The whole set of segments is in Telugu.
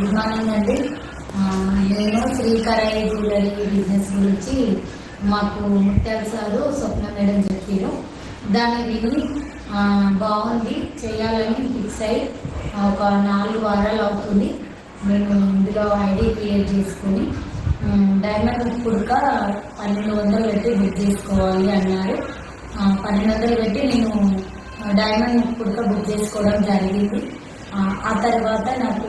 గుడ్ మార్నింగ్ అండి నేను శ్రీకరాయి జ్యువెలరీ బిజినెస్ గురించి మాకు ముత్యాల సారు స్వప్న మేడం చెప్పారు. దాన్ని విని బాగుంది చేయాలని ఫిక్స్ అయ్యి ఒక నాలుగు వారాలు అవుతుంది. నేను ఇందులో ఐడి క్రియేట్ చేసుకుని డైమండ్ పుడక పన్నెండు వందలు పెట్టి బుక్ చేసుకోవాలి అన్నారు. పన్నెండు వందలు పెట్టి నేను డైమండ్ పుడక బుక్ చేసుకోవడం జరిగింది. ఆ, తర్వాత నాకు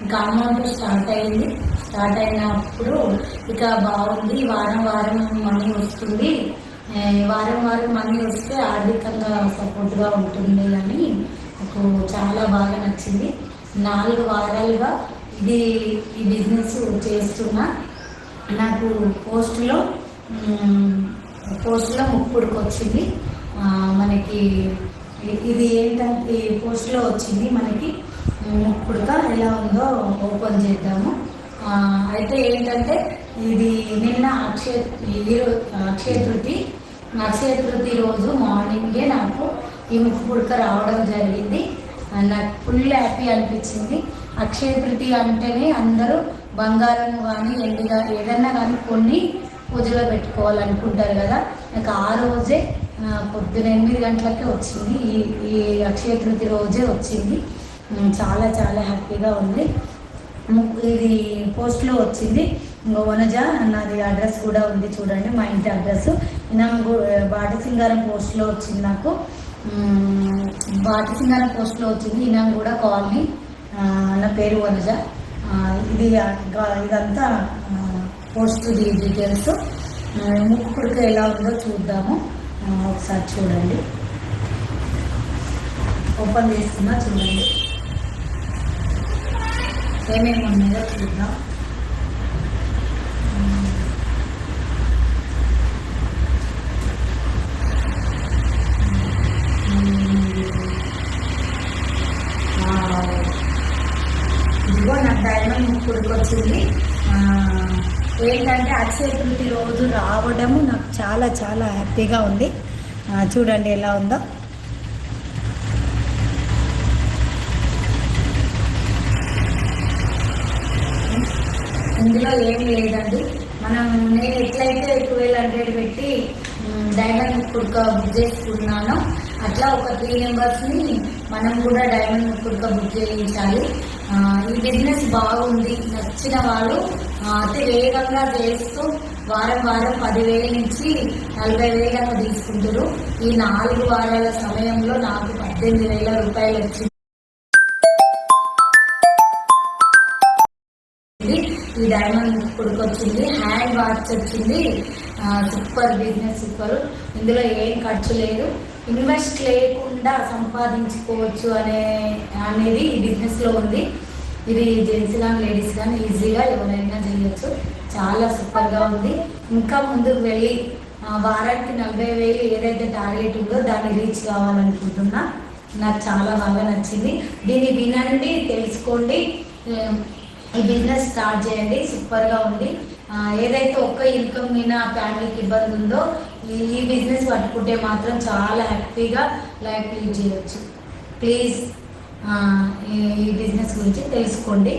ఇంకా అమౌంట్ స్టార్ట్ అయింది. స్టార్ట్ అయినప్పుడు ఇక బాగుంది. వారం వారం మనీ వస్తుంది. వారం వారం మనీ వస్తే ఆర్థికంగా సపోర్ట్గా ఉంటుంది అని నాకు చాలా బాగా నచ్చింది. నాలుగు వారాలుగా ఇది ఈ బిజినెస్ చేస్తున్నా. నాకు పోస్ట్లో పోస్ట్లో ముప్పుడుకు వచ్చింది. మనకి ఇది ఏంటంటే ఈ పోస్ట్లో వచ్చింది. మనకి ముక్కుడుక ఎలా ఉందో ఓపెన్ చేద్దాము. అయితే ఏంటంటే ఇది నిన్న అక్షయ ఈరో అక్షయ తృతి అక్షయ తృతి రోజు మార్నింగే నాకు ఈ ముక్కుడుక రావడం జరిగింది. నాకు ఫుల్ హ్యాపీ అనిపించింది. అక్షయ తృతి అంటేనే అందరూ బంగారం కానీ ఎండుగా ఏదన్నా కానీ కొన్ని పూజలో పెట్టుకోవాలనుకుంటారు కదా నాకు ఆ రోజే పొద్దున ఎనిమిది గంటలకే వచ్చింది. ఈ ఈ అక్షయ తృతి రోజే వచ్చింది. చాలా చాలా హ్యాపీగా ఉంది. ఇది పోస్ట్లో వచ్చింది. ఇంకో వనజ నాది అడ్రస్ కూడా ఉంది చూడండి మా ఇంటి అడ్రస్. నాకు బాటసింగారం పోస్ట్లో వచ్చింది నాకు. బాటసింగారం పోస్ట్లో వచ్చింది. ఇనాం కూడా కాలనీ. నా పేరు వనజ. ఇది ఇదంతా ఆ, పోస్ట్ ది డీటెయిల్స్. ఆ, ఎలా ఉందో చూద్దాము. ఒకసారి చూడండి. ఓపెన్ చేస్తున్నా చూడండి. ఏమేమి ఉన్నాయో చూద్దాం. ఇదిగో నాకు డైమండ్ ముక్కుడికి వచ్చింది ఏంటంటే అక్షయ తృతి రోజు రావడము నాకు చాలా చాలా హ్యాపీగా ఉంది. చూడండి ఎలా ఉందో. ఇందులో ఏం లేదండి. మనం నేను ఎట్లయితే ట్వెల్వ్ హండ్రెడ్ పెట్టి డైమండ్ కుడ్క బుక్ చేసుకున్నానో అట్లా ఒక త్రీ మెంబర్స్ని మనం కూడా డైమండ్ కుడ్క బుక్ చేయించాలి. ఈ బిజినెస్ బాగుంది నచ్చిన వాళ్ళు అతి వేగంగా చేస్తూ వారం వారం పదివేల నుంచి నలభై వేలకు తీసుకుంటారు. ఈ నాలుగు వారాల సమయంలో నాకు పద్దెనిమిది వేల రూపాయలు వచ్చింది. ఈ డైమండ్ ఇప్పటికి వచ్చింది హ్యాండ్ వాచ్ వచ్చింది. సూపర్ బిజినెస్ సూపర్ ఇందులో ఏం ఖర్చు లేదు. ఇన్వెస్ట్ లేకుండా సంపాదించుకోవచ్చు అనే అనేది ఈ బిజినెస్లో ఉంది. ఇది జెంట్స్ కానీ లేడీస్ కానీ ఈజీగా ఎవరైనా చేయొచ్చు. చాలా సూపర్గా ఉంది. ఇంకా ముందుకు వెళ్ళి వారానికి నలభై వేలు ఏదైతే టార్గెట్ ఉందో దాన్ని రీచ్ కావాలనుకుంటున్నా. నాకు చాలా బాగా నచ్చింది. దీన్ని వినండి తెలుసుకోండి. ఈ బిజినెస్ స్టార్ట్ చేయండి. సూపర్గా ఉంది. ఏదైతే ఒక్క ఇన్కమ్ మీద ఫ్యామిలీకి ఇబ్బంది ఉందో ఈ ఈ బిజినెస్ పట్టుకుంటే మాత్రం చాలా హ్యాపీగా లైఫ్ లీడ్ చేయొచ్చు. ప్లీజ్ ఈ ఈ బిజినెస్ గురించి తెలుసుకోండి.